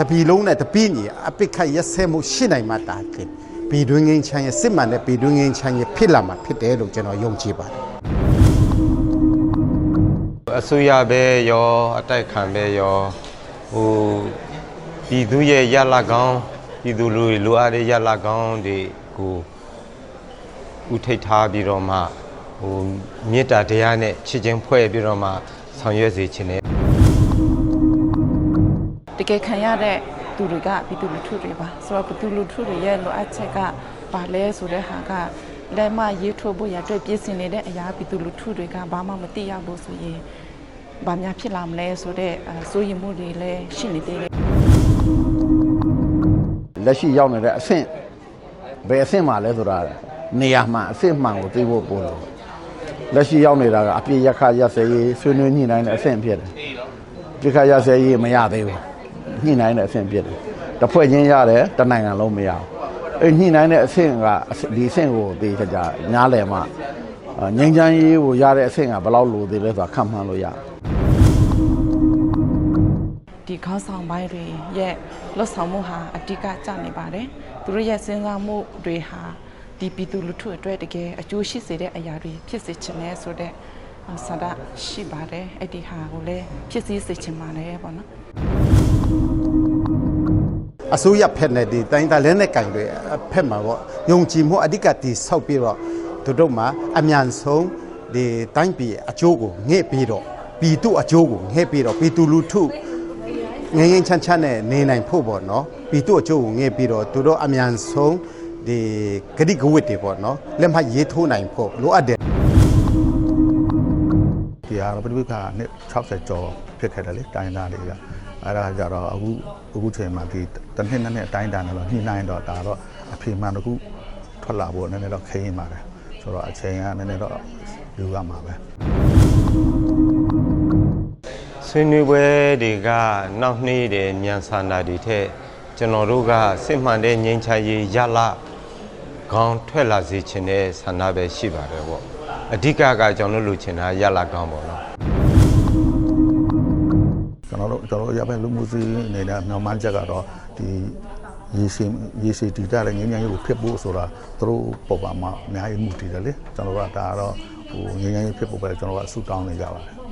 တပီလုံးနဲ့တပီညီအပိခတ်ရက်စဲမှုရှိနိုင်မှတာခင်ဘီတွင်းငင်းချမ်းရဲ့စစ်မှန်တဲ့ဘီတွင်းငင်းချမ်းရဲ့ဖြစ်လာမှာဖြစ်တယ်လို့ကျွန်တော်ယုံကြည်ပါတယ်အစိုးရပဲရောအတိုက်ခံပဲရောဟိုပြည်သူရဲ့ရလာကောင်းပြည်သူလူတွေလိုအပ်တဲ့ရလာကောင်းတွေကိုဥထိတ်ထားပြီးတော့မှဟိုမေတ္တာတရားနဲ့ချစ်ချင်းဖွဲ့ပြီးတော့မှဆောင်ရွက်စေခြင်းနဲ့တ ကယ်ခံရတဲ့သူတွေကပြည်သူလူထုတွေပါဆိုတော့ပြည်သူလူထုတွေရဲ့လိုအပ်ချက်ကဘာလဲဆိုတဲ့ဟာကလက်မရေးထိုးဖို့ရအတွက်ပြည်စင်နေတဲ့အရာပြည်သူလူထုတွေကဘာမှမသိရဘူးဆိုရင်ဘာများဖြစ်လာမလဲဆိုတဲ့အဲစိုးရိမ်မှုတွေလည်းရှိနေသေးတယ်လက်ရှိရောက်နေတဲ့အဆင့်ဘယ်အဆင့်မှလဲဆိုတာနေရာမှအဆင့်မှန်ကိုသိဖို့ပို့လို့လက်ရှိရောက်နေတာကအပြည့်ရက်ခရက်စဲရေးဆွေးနွေးညှိနှိုင်းတဲ့အဆင့်ဖြစ်တယ်ပြည့်ခရက်စဲရေးမရသေးဘူး ညှိနှိုင်းတဲ့အဆင့်ဖြစ်တယ်တစ်ဖွဲ့ချင်းရတယ်တစ်နိုင်ငံလုံးမရဘူးအဲ့ညှိနှိုင်းတဲ့အဆင့်ကဒီအဆင့်ကိုသိချာချာနားလည်မှအာငြိမ်းချမ်းရေးကိုရတဲ့အဆင့်ကဘယ်လောက်လိုသေးလဲဆိုတာခန့်မှန်းလို့ရတယ်ဒီခေါင်းဆောင်ပိုင်းတွေရဲ့လွတ်ဆောင်မှုဟာအဓိကကျနေပါတယ်သူတို့ရဲ့စဉ်းစားမှုတွေဟာဒီပြည်သူလူထုအတွက်တကယ်အကျိုးရှိစေတဲ့အရာတွေဖြစ်စေချင်တယ်ဆိုတဲ့ဆန္ဒရှိပါတယ်အဲ့ဒီဟာကိုလည်းဖြစ်စည်းစေချင်ပါတယ်ပေါ့နော် အစိုးရဖက်နဲ့ဒီတိုင်းသားလဲနဲ့ကင်တွေဖက်မှာပေါ့ယုံကြည်မှုအဓိကတည်ဆောက်ပြီးတော့သူတို့မှာအမြန်ဆုံးဒီတိုင်းပြည်အကျိုးကိုငှဲ့ပြီးတော့ပြည်သူအကျိုးကိုငှဲ့ပြီးတော့ပြည်သူလူထုငင်းငင်းချမ်းချမ်းနဲ့နေနိုင်ဖို့ပေါ့နော်ပြည်သူအကျိုးကိုငှဲ့ပြီးတော့သူတို့အမြန်ဆုံးဒီဂရိကဝတ်တွေပေါ့နော်လက်မှတ်ရေးထိုးနိုင်ဖို့လိုအပ်တယ်ဒီဟာတော့ပြိပခါနှစ်60ကျော်ဖြစ်ခဲ့တယ်လေတိုင်းသားတွေက အဲ့ဒါကြတော့အခုအခုချိန်မှာဒီတစ်နှစ်နှစ်နှစ်အတိုင်းတန်တော့ညှိနှိုင်းတော့ဒါတော့အဖေမှန်တစ်ခုထွက်လာဖို့နည်းနည်းတော့ခင်းရင်ပါတယ်ဆိုတော့အချိန်ကနည်းနည်းတော့ယူရမှာပဲဆွေးနွေးပွဲတွေကနောက်နှေးတယ်ညံဆန္ဒတွေထက်ကျွန်တော်တို့ကစစ်မှန်တဲ့ငြိမ်းချမ်းရေးရလာကောင်းထွက်လာစေခြင်းတဲ့ဆန္ဒပဲရှိပါတယ်ပေါ့အဓိကကကျွန်တော်တို့လူချင်တာရလာကောင်းပေါ့နော် ကျွန်တော်တို့ကျွန်တော်တို့ရပဲလူမှုစီနေတဲ့နောက်မှချက်ကတော့ဒီရေရှည်ရေရှည်တည်တဲ့ငြိမ်းချမ်းရေးကိုဖြစ်ဖို့ဆိုတာသူတို့ပေါ်ပါမှာအများကြီးမှုတည်တယ်လေကျွန်တော်တို့ကဒါကတော့ဟိုငြိမ်းချမ်းရေးဖြစ်ဖို့ပဲကျွန်တော်ကအဆူတောင်းနေကြပါတယ်